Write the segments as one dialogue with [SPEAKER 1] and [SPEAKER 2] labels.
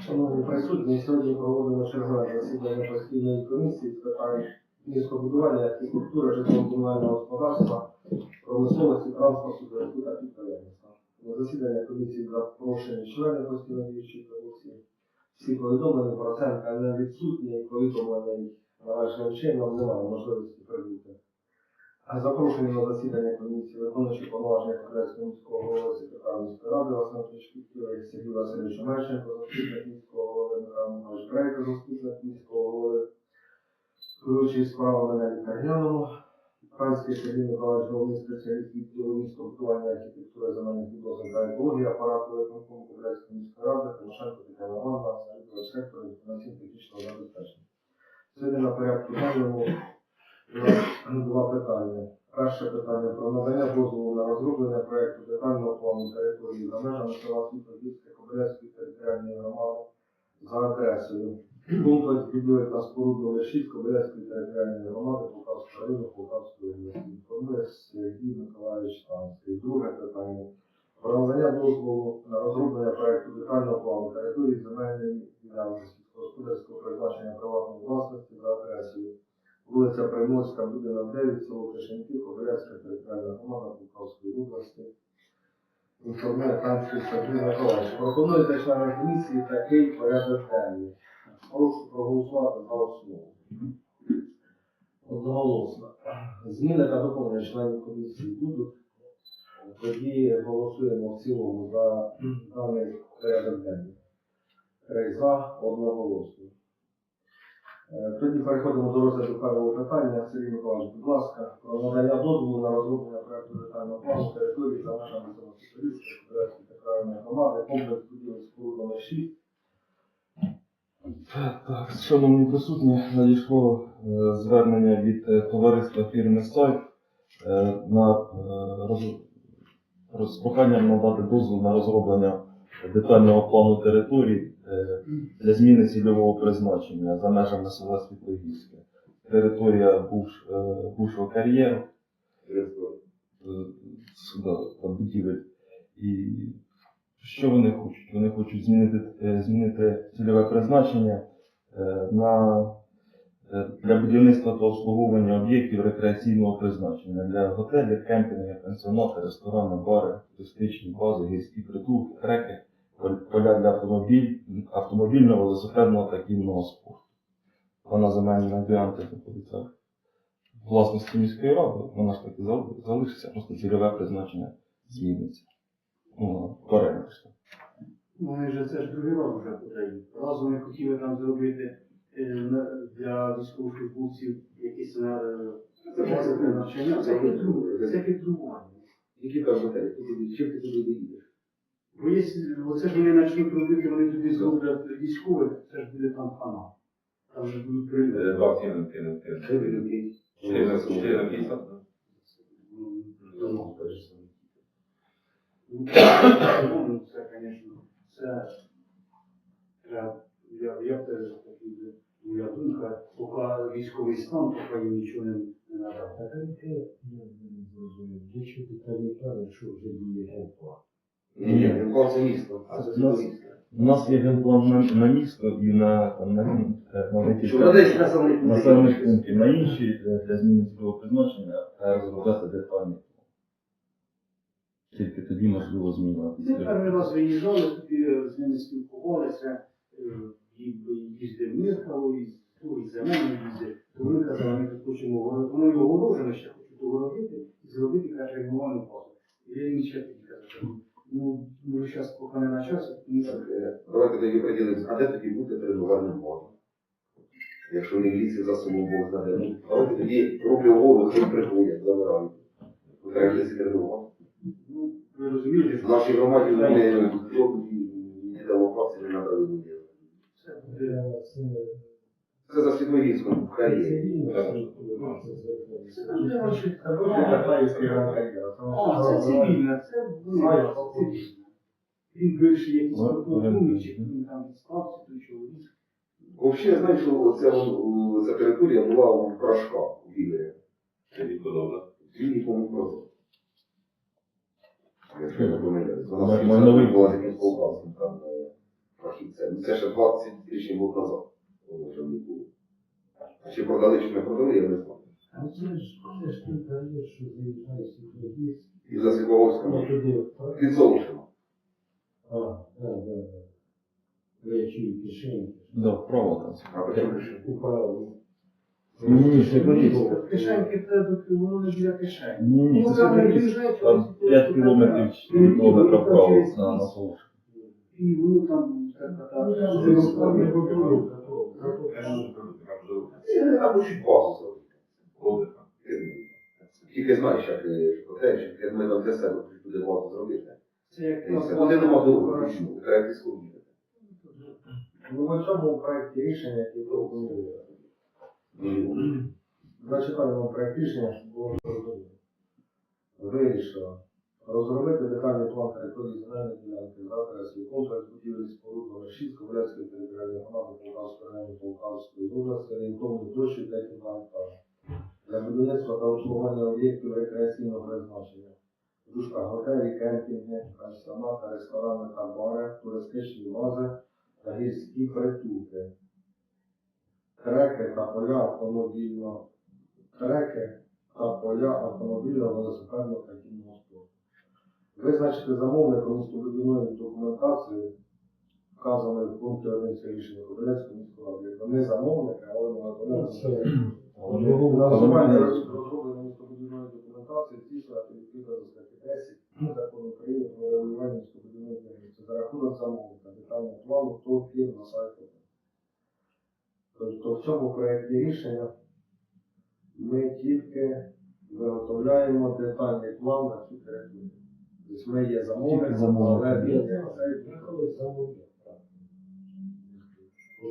[SPEAKER 1] Шановні присутні, сьогодні проводимо чергове засідання постійної комісії з питань містобудування, архітектури, житлово-комунального господарства, промисловості, транспорту, зв'язку та підприємництва. На засідання комісії запрошені члени постійної комісії. Всі повідомлені Проценка не відсутні, повідомлений належним чином немає можливості прибути. А Запрошені на засідання комісії виконуючи повноваження Кобрецького міського голови секретаря міської ради Шкітків, Сергій Васильович Мельченко, заступник міського голови Михайло Михайлович заступник міського голови, керуючий справами на лікарняному, Панський Сергій Миколаївич, головний спеціаліст відділу містобудування архітектури земельних відносин та екології, апарату виконкому Кобрецької міської ради, Тимошенко Тетяна Івановна, сектору інформаційно-технічного забезпечення. Сьогодні на порядку денному два питання. Перше питання про надання дозволу на розроблення проєкту детального плану території за межами села Світлодівське Кобиляцької територіальної громади за адресою комплекс будівель та споруд номер 6 Кобиляцької територіальної громади Полтавського району Полтавської області. Інформує Сергій Миколаївич Танський. Друге питання. Про надання дозволу на розроблення проєкту детального плану території земельної ділянки сільськогосподарського призначення приватної власності за адресою Вулиця Приморська, будинок 9, село Кишенки, Кобиляцька територіальна громада Полтавської області. Інформує Танський Сергій Миколаївич. Пропонується членам комісії такий порядок денний. Прошу проголосувати за основу. Одноголосно. Зміни та доповнення членів комісії будуть. Тоді голосуємо в цілому за даний порядок денний. Три за одноголосно. Е, Тоді переходимо до розгляду першого питання. Сергій Миколаївич, будь ласка, про надання дозволу на розроблення проекту детального плану території за межами Кудрецької територіальної громади, комплекс будівель споруд номер 6.
[SPEAKER 2] Так, шановні присутні, надійшло е, звернення від е, товариства фірми Сайт на з проханням надати дозвіл на розроблення детального плану територій е, для зміни цільового призначення за межами села Світлогірське. Територія буш, е, бувшого кар'єру, е, будівель. І що вони хочуть? Вони хочуть змінити, змінити цільове призначення на, для будівництва та обслуговування об'єктів рекреаційного призначення для готелів, кемпінгів, пансіонати, ресторани, бари, туристичні бази, гірські притулки, треки, поля для автомобіль, автомобільного, велосипедного та кінного спорту. Вона земельна ділянка знаходиться власності міської ради, вона ж таки зал- залишиться, просто цільове призначення зміниться. Ну, перенесли.
[SPEAKER 3] Вони ж це ж другий раз вже потрібні. Разом ми хотіли там зробити е, для військовослужбовців якісь на навчання. Це хитрування.
[SPEAKER 1] Які там? Ти Чим ти туди їдеш?
[SPEAKER 3] Бо якщо оце ж вони почнуть робити, вони туди зроблять військових, це ж буде там хана. Там же будуть прильоти.
[SPEAKER 4] Два кинем, кинем, кинем.
[SPEAKER 1] Де ви люди?
[SPEAKER 4] На четыре на пятьдесят, да?
[SPEAKER 3] Ну, Ну, це, звісно, це треба, я, я теж такий, моя думка, поки військовий стан, поки їм нічого не, надав.
[SPEAKER 5] Так, а яке, я не зрозумів, для чого ти там план, якщо вже діє генплан?
[SPEAKER 1] Ні, ні, Генплан це місто, а це
[SPEAKER 2] У нас-
[SPEAKER 1] Світловідське.
[SPEAKER 2] У нас є генплан на, на місто і на, на, е, на, на,
[SPEAKER 1] Що на 10 населених
[SPEAKER 2] населених
[SPEAKER 1] пунктів.
[SPEAKER 2] пунктів, на інші е, для зміни цільового призначення та розробляти детальні. Тільки тоді можливо.
[SPEAKER 3] Ми перший раз виїжджали, тоді з ними спілкувалися, е, і їздив Михайло, і за мене їздив. То вони казали, ми тут хочемо воно його огорожено, ще хочуть огородити і зробити каже регулярну базу. І я їм ще тоді казав, ну, може зараз поки не на часі, тому що
[SPEAKER 6] е, Давайте тоді приділимося, а де тоді буде тренувальна база? Якщо не в лісі за собою Бог знаде. Ну, давайте тоді роблю голову, хай приходять, забирають. Треба десь тренувати.
[SPEAKER 3] ну, ви розумієте,
[SPEAKER 6] В
[SPEAKER 3] що
[SPEAKER 6] нашій громаді вони ніде локації не буде.
[SPEAKER 3] це буде.
[SPEAKER 5] Це,
[SPEAKER 6] Це за Світловідськом, в
[SPEAKER 5] це що це
[SPEAKER 3] Це ваше.
[SPEAKER 1] Це
[SPEAKER 3] це це. Він бивший якийсь
[SPEAKER 2] Ну,
[SPEAKER 3] чи він там відстався, той чоловік.
[SPEAKER 6] Взагалі, я знаю, що ця територія була у Крашка, у Вілері.
[SPEAKER 4] Или подобно.
[SPEAKER 6] Він просто. Якщо я не помиляюсь. Вона
[SPEAKER 2] майновий
[SPEAKER 6] була таким полкавцем. Там, е, Це, ну, це ще 20 тисяч років назад. Воно вже не було. Чи продали, чи не продали, я не знаю.
[SPEAKER 5] А це ж, це ж тут є, що заїжджає світлодіс.
[SPEAKER 6] І за Світловодська
[SPEAKER 5] Ну,
[SPEAKER 6] під Золушем.
[SPEAKER 5] А, да, да, да. Речі і кишені.
[SPEAKER 2] Да, вправо там.
[SPEAKER 6] А почему ще?
[SPEAKER 5] Управління.
[SPEAKER 2] Ні, ні, світлодіс.
[SPEAKER 3] Кишеньки це воно не для кишень.
[SPEAKER 2] Ні, ні, це
[SPEAKER 3] не
[SPEAKER 2] Там 5 кілометрів,
[SPEAKER 3] така.
[SPEAKER 2] 4 кілометри вправо на, на
[SPEAKER 3] І воно там така та.
[SPEAKER 5] Ну,
[SPEAKER 6] чуть базу зробити. Тільки знаєш, як е, готель, як ми там для себе туди базу зробити.
[SPEAKER 3] Як
[SPEAKER 6] І нема ну, треба піску.
[SPEAKER 1] Ну, в цьому проєкті рішення, пропонує,
[SPEAKER 6] Ну,
[SPEAKER 1] зачитаємо проєкт рішення, щоб було зрозуміло. Вирішила розробити детальний план території земельної ділянки за комплекс будівлі споруд номер 6 Ковальської територіальної громади Полтавської району Полтавської області орієнтовною площею 5 гектарів для будівництва та обслуговування об'єктів рекреаційного призначення. В готелі, кемпінги, пансіонати, ресторани та бари, туристичні бази та гірські притулки. Треки та поля автомобільного треки та поля автомобільного велосипедного та спорту. Визначити замовником містобудівної документації, вказаної в пункті 1 цього рішення Кобиляцької міської ради. Якби Ми замовники, але ми виконуємо
[SPEAKER 5] Це
[SPEAKER 1] Фінансування розроблення містобудівної документації здійснювати відповідно до статті 10 закону України про регулювання містобудівної діяльності за рахунок замовника детального плану ТОВ фірм на сайті. Тобто в цьому проєкті рішення ми тільки виготовляємо детальний план на цю територію. Тобто ми є
[SPEAKER 2] Тільки замовник.
[SPEAKER 1] але він
[SPEAKER 5] Це приходить замовник.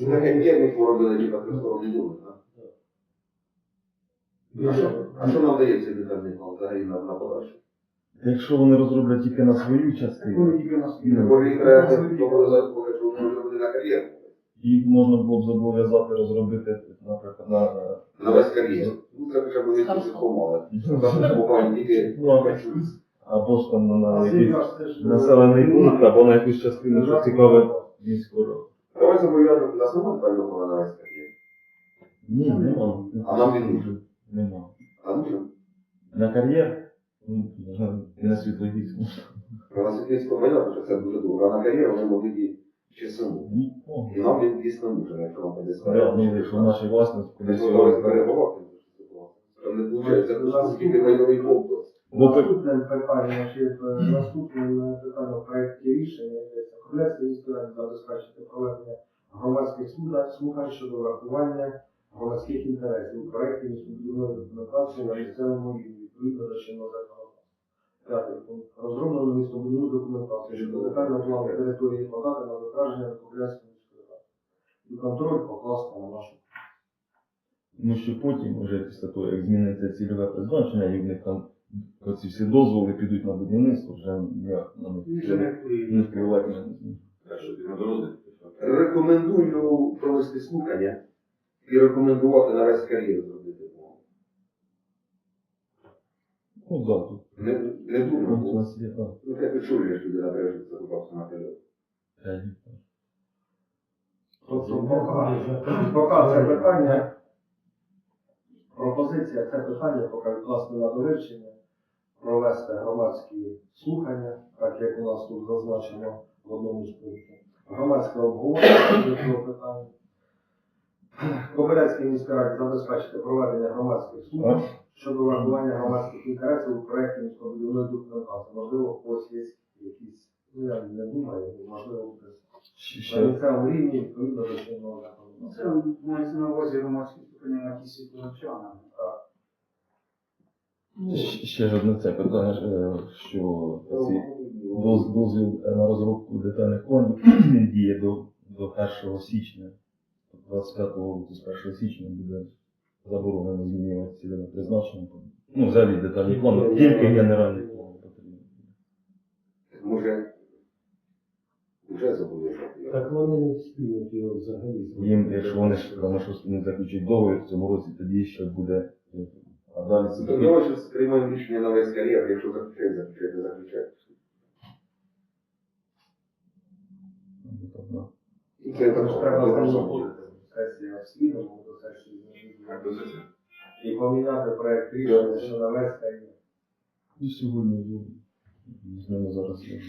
[SPEAKER 6] На ми поробили ніби 340 мільйонів, так? А що- А що нам дає цей детальний план взагалі на, на подальше?
[SPEAKER 2] Якщо вони розроблять тільки на свою
[SPEAKER 3] Воно
[SPEAKER 2] частину,
[SPEAKER 3] тільки
[SPEAKER 2] Ну,
[SPEAKER 6] Бо їх треба зобов'язати, поки що вони робили на кар'єру.
[SPEAKER 2] їх можна було б зобов'язати розробити, наприклад, на
[SPEAKER 6] На весь кар'єр. Ну, це хоча б вони помали. Там буквально тільки
[SPEAKER 2] Ну. Або ж там на, якийсь
[SPEAKER 1] це ж,
[SPEAKER 2] населений
[SPEAKER 1] е,
[SPEAKER 2] пункт, або на якусь частину, що цікавить міську раду.
[SPEAKER 6] Давай плану на весь кар'єр.
[SPEAKER 2] Ні, нема.
[SPEAKER 6] А нам він нужен.
[SPEAKER 2] Нема.
[SPEAKER 6] А нужен?
[SPEAKER 2] На кар'єр? Ну, і на світлогість.
[SPEAKER 6] На Світлицького понятно, що це дуже довго. А на кар'єр вони могли б чи саму.
[SPEAKER 2] Ну,
[SPEAKER 6] І нам він дійсно нужен, якщо нам буде
[SPEAKER 2] да, ну, якщо наші власності кудись
[SPEAKER 6] Десь
[SPEAKER 2] його-
[SPEAKER 6] перебувати. Там не виходить, це скільки майновий комплекс.
[SPEAKER 2] Так-
[SPEAKER 1] Наступне питання, чи е, наступним питанням в проєкті рішення Кобиляцької міської ради забезпечити проведення громадських слухань- щодо врахування громадських інтересів у проєкті містобудівної документації на місцевому рівні відповідно до чинного законодавства. П'ятий пункт. Розроблено містобудівну документацію щодо детального плану території подати на затвердження Кобиляцької міської ради. І контроль покласти на нашу.
[SPEAKER 2] Ну що потім, вже після того, як зміниться цільове призначення, і в них там оці всі дозволи підуть на будівництво, вже ніяк на
[SPEAKER 3] не
[SPEAKER 2] не впливати?
[SPEAKER 6] Рекомендую провести слухання і рекомендувати на весь кар'єр зробити.
[SPEAKER 2] Ну, да, тут.
[SPEAKER 6] Не, не думаю,
[SPEAKER 2] у
[SPEAKER 6] бо
[SPEAKER 2] нас є, а,
[SPEAKER 6] ну, як ви чули, що людина бережеться рукався на.
[SPEAKER 1] Тобто поки, це питання, пропозиція це питання поки відкласти на довивчення, провести громадські слухання, так як у нас тут зазначено в одному з пунктів. Громадське обговорення до цього питання. Кобиляцькій міській раді забезпечити проведення громадських слухань щодо врахування громадських інтересів у проєкті містобудівної документації. Можливо, в когось є якісь, ну я не думаю, можливо, десь на місцевому рівні відповідно до чинного законодавства.
[SPEAKER 3] Це мається на увазі громадські слухання на якісь світловчани.
[SPEAKER 2] Ще- ще ж одне це питання, е, що дозвіл на розробку детальних планів діє до, до 1 січня. 25 року з 1 січня буде заборонено змінювати цільове призначення. Ну, взагалі детальний план, тільки генеральний план потрібен.
[SPEAKER 6] Може, вже зобов'язати.
[SPEAKER 5] Так вони не встигнуть його взагалі.
[SPEAKER 2] Їм, якщо вони ж тому що не заключать договір в цьому році, тоді ще буде. А далі це
[SPEAKER 6] То давай зараз приймаємо рішення на весь кар'єр, якщо заключать, заключать, не заключать.
[SPEAKER 2] Ну.
[SPEAKER 6] Це я
[SPEAKER 1] Це треба
[SPEAKER 6] це
[SPEAKER 1] це
[SPEAKER 4] Як
[SPEAKER 1] і поміняти проект рішення, що навести і
[SPEAKER 2] І сьогодні ну, з ними зараз. я-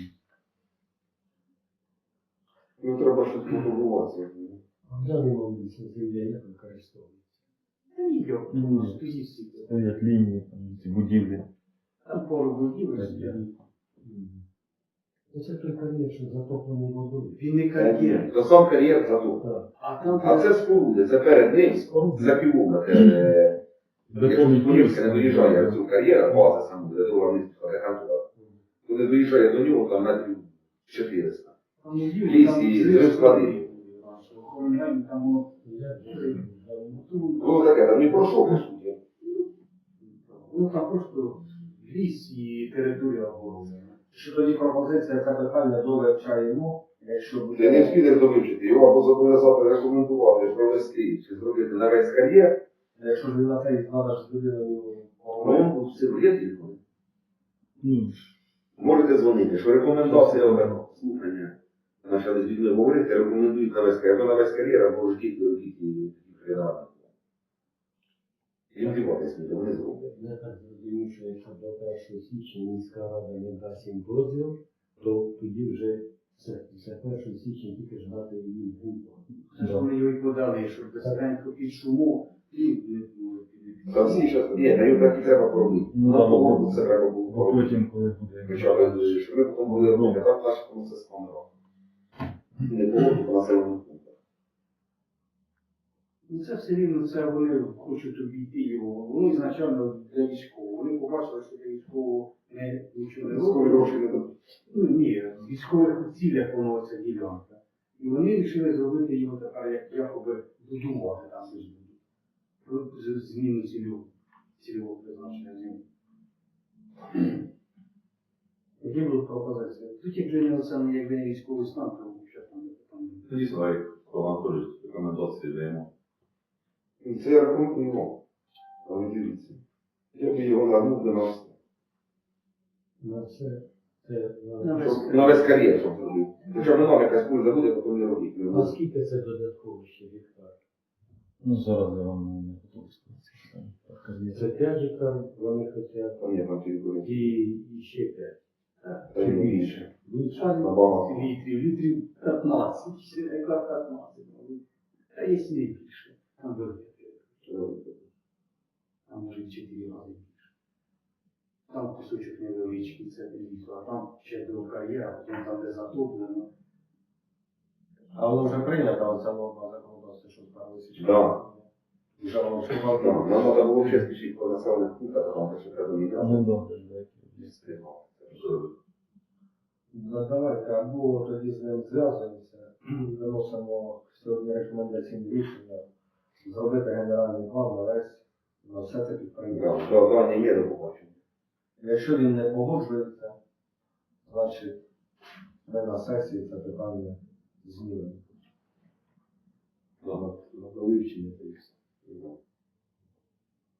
[SPEAKER 6] Ну треба щось побудуватися.
[SPEAKER 5] А в даний момент ця земля як використовується?
[SPEAKER 3] Та ніяк,
[SPEAKER 2] Ну,
[SPEAKER 3] воно стоїть стільки.
[SPEAKER 2] Стоять лінії, там, ці будівлі.
[SPEAKER 3] Там пару будівель
[SPEAKER 2] Так.
[SPEAKER 5] Оце той кар'єр, що затоплений водою.
[SPEAKER 3] Він не кар'єр.
[SPEAKER 6] То сам кар'єр зато.
[SPEAKER 3] А там
[SPEAKER 6] А це споруди, це перед ним за кілометр. е, Якщо не доїжджає до цього кар'єра, база саме буде дорога вниз, а туди. Коли доїжджає до нього, там метрів 400.
[SPEAKER 3] там будівлі,
[SPEAKER 6] Ліс і склади.
[SPEAKER 5] Же там
[SPEAKER 6] Ну таке, там не про що, по суті.
[SPEAKER 3] Ну там просто ліс і територія огороджена.
[SPEAKER 1] що тоді пропозиція питання довивчаємо, якщо
[SPEAKER 6] Ти не
[SPEAKER 1] буде
[SPEAKER 6] встигнеш довивчити, його або зобов'язати рекомендувати, провести, чи зробити на весь кар'єр,
[SPEAKER 1] якщо ж він на це треба ж з людиною
[SPEAKER 6] ну, все, є.
[SPEAKER 2] Ну,
[SPEAKER 6] Можете дзвонити, що рекомендація отака, слухання. Людьми говорити, рекомендують на весь кар'єр, або на весь кар'єр, або ж тільки робіть і передавати. Їм діватися ніде, вони зроблять.
[SPEAKER 5] Я так зрозумів, що якщо до 1 січня міська рада не дасть їм дозвіл, то тоді вже все, все 1 січня тільки ж дати їм групу.
[SPEAKER 3] Це ж вони його і подали, щоб безпеку під шуму і не.
[SPEAKER 6] Та всі зараз, ні, на так і треба поробити.
[SPEAKER 2] Ну,
[SPEAKER 6] На погоду це треба було поробити.
[SPEAKER 2] потім, коли буде.
[SPEAKER 6] Почали, щоб ми потім були робити, так наш тому це складно. Не погоду по населеному пункту.
[SPEAKER 3] Ну це все рівно, це вони хочуть обійти його. Воно ізначально для військового. Вони побачили, що для військового не, нічого не
[SPEAKER 6] Військові
[SPEAKER 3] робить.
[SPEAKER 6] гроші не дадуть.
[SPEAKER 3] Ну ні, в військових цілях воно ця ділянка. І вони вирішили зробити його тепер як якоби будувати там щось будуть. Про з- зміну цільового, цільового призначення землі.
[SPEAKER 1] Які будуть пропозиції?
[SPEAKER 3] Тут як не не якби не військовий стан, то
[SPEAKER 4] Тоді слайд, Роман Анатолійович, рекомендації даємо.
[SPEAKER 6] Це я рекомендую вам. Але дивіться. Я би його нагнув до нас.
[SPEAKER 5] На це, це
[SPEAKER 3] На
[SPEAKER 5] на,
[SPEAKER 3] весь
[SPEAKER 6] кар'єр, щоб зробити. Хоча б нам якась пульза буде, потім не робіть. Не робіть.
[SPEAKER 5] скільки це додатково ще гектар?
[SPEAKER 2] Ну, зараз я вам не готовий сказати.
[SPEAKER 5] Це 5 гектар, вони хочуть,
[SPEAKER 6] Там є там території.
[SPEAKER 5] і, і ще 5.
[SPEAKER 6] Та й більше.
[SPEAKER 5] Більше.
[SPEAKER 6] Набагато.
[SPEAKER 3] літрів, літрів 15, ще яка 15. Та є не більше. Там велике. Там може в 4 рази більше. Там кусочок невеличкий, це лісу, а там ще до кар'єра, потім там де затоплено.
[SPEAKER 1] А воно вже прийнято, оця норма законодавства, що справилися.
[SPEAKER 6] Да.
[SPEAKER 1] Вже воно
[SPEAKER 6] Так,
[SPEAKER 1] вшивало.
[SPEAKER 6] Нам треба було ще спішити по населених пунктах, а там ще треба міняти.
[SPEAKER 2] Ну, да, деякі.
[SPEAKER 6] Не встигав.
[SPEAKER 1] Ну, давайте або тоді з ним зв'язуємося, виносимо сьогодні рекомендаційні рішення, зробити генеральний план на весь, на все це підприємство.
[SPEAKER 6] Да, Завдання є до побачення.
[SPEAKER 1] Якщо він не погоджується, значить ми на сесії це питання змінимо.
[SPEAKER 6] На на вивчення все.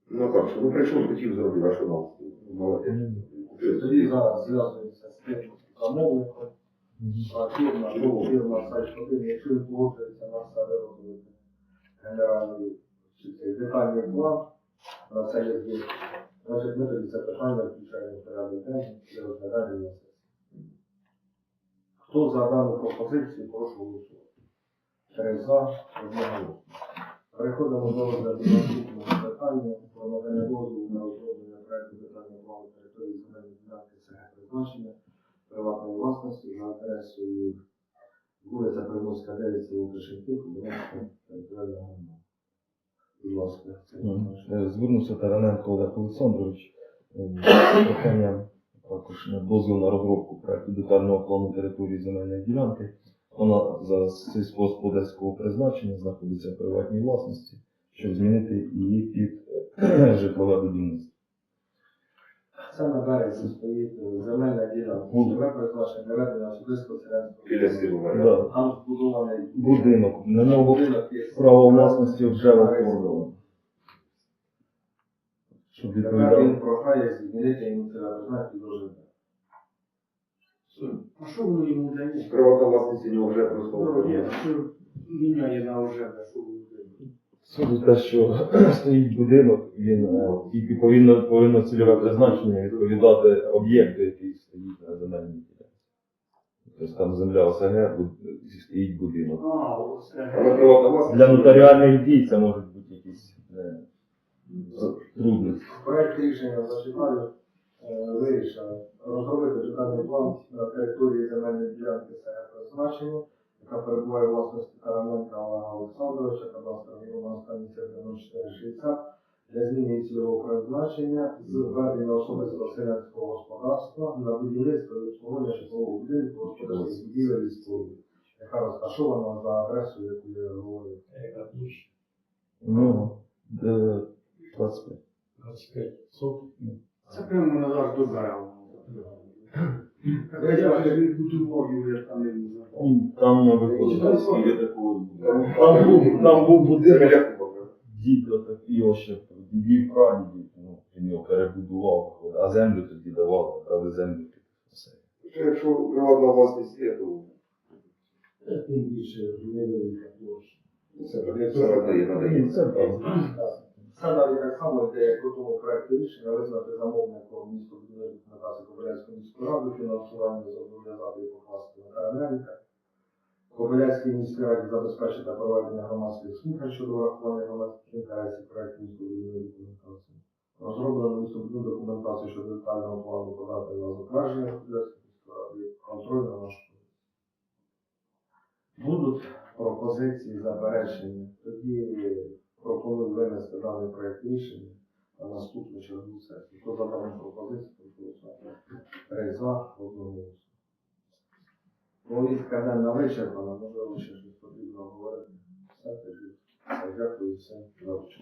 [SPEAKER 6] Ну так, що ну прийшов, хотів зробити, а що нам? Молодець.
[SPEAKER 1] Тоді зараз зв'язуємося з тим замовником, фірма, ну, фірма сайт 1, якщо він погоджується на все виробити генеральний чи цей детальний план, на це є дві. Значить, ми тоді це питання включаємо в порядок денний для розглядання на. Хто за дану пропозицію, прошу голосувати. Три за, одного. Переходимо до розгляду наступного питання про надання дозволу на розроблення проекту детального плану території призначення приватної власності за адресою вулиця Приморська 9, село Кришенки, Кубинська територіальна громада. Будь ласка, це
[SPEAKER 2] Е, Звернувся Тараненко Олег Олександрович е, з проханням також на дозвіл на розробку проекту детального плану території земельної ділянки. Вона за сільськогосподарського призначення знаходиться в приватній власності, щоб змінити її під е, житлове будівництво.
[SPEAKER 1] Це на березі стоїть е, земельна ділянка. Живе призначення для ведення особистого.
[SPEAKER 6] Біля.
[SPEAKER 2] Да.
[SPEAKER 1] Там збудований
[SPEAKER 2] Будинок, на нього
[SPEAKER 1] будинок є.
[SPEAKER 2] право власності вже оформлено. Щоб
[SPEAKER 1] Тепер
[SPEAKER 2] відповідав.
[SPEAKER 1] він прохає змінити йому це до ЖБ.
[SPEAKER 3] А що воно йому дає?
[SPEAKER 6] Приватна власність у нього вже просто
[SPEAKER 3] Ну, ні, що міняє на ожене, що.
[SPEAKER 2] Суду те, що стоїть будинок, він е, тільки повинно, повинно цільове призначення відповідати об'єкту, який стоїть на земельній ділянці. Тобто там земля ОСГ, і стоїть будинок. Для нотаріальних дій це можуть бути якісь е, трудності.
[SPEAKER 1] Проект рішення зачитаю. Е, Вирішили розробити детальний план на території земельної ділянки СГ призначення, яка перебуває у власності Караменка Олега Олександровича, кадастровий номер станція 0460, для зміни цільового призначення з введення особистого селянського господарства на будівництво і обслуговування житлового будинку господарських будівель і споруд, яка розташована за адресою, яку я говорив.
[SPEAKER 5] Яка площа?
[SPEAKER 2] Ну, е, 25.
[SPEAKER 5] 25.
[SPEAKER 3] Це прямо на наш до там.
[SPEAKER 2] Там виходить, скільки такого. Там був, там був будинок. Дід його ще дідів прадідів, ну, він його перебудував, а землю тоді давали, брали землю під все.
[SPEAKER 6] Якщо приватна власність є, то
[SPEAKER 5] Тим більше невелика площа.
[SPEAKER 6] Це
[SPEAKER 2] правда.
[SPEAKER 1] Це навіть так само йде, як у тому рішення визнати замовником місто будівельної документації Кобиляцької міської ради фінансування зобов'язати і покласти на Карамельника. Кобиляцькій міській раді забезпечити проведення громадських слухань щодо врахування громадських інтересів проєкту містобудівної документації. Розроблено містобудівну документацію щодо детального плану подати на затвердження Кобиляцької міської ради, контроль на нашу Будуть пропозиції заперечення. Тоді пропоную винести даний проєкт рішення на наступну чергову сесію. Хто за дану пропозицію, прошу голосувати. Три за, одного Повістка денна вичерпана, можливо, ще щось потрібно говорити. Все тоді. Дякую всім за участь.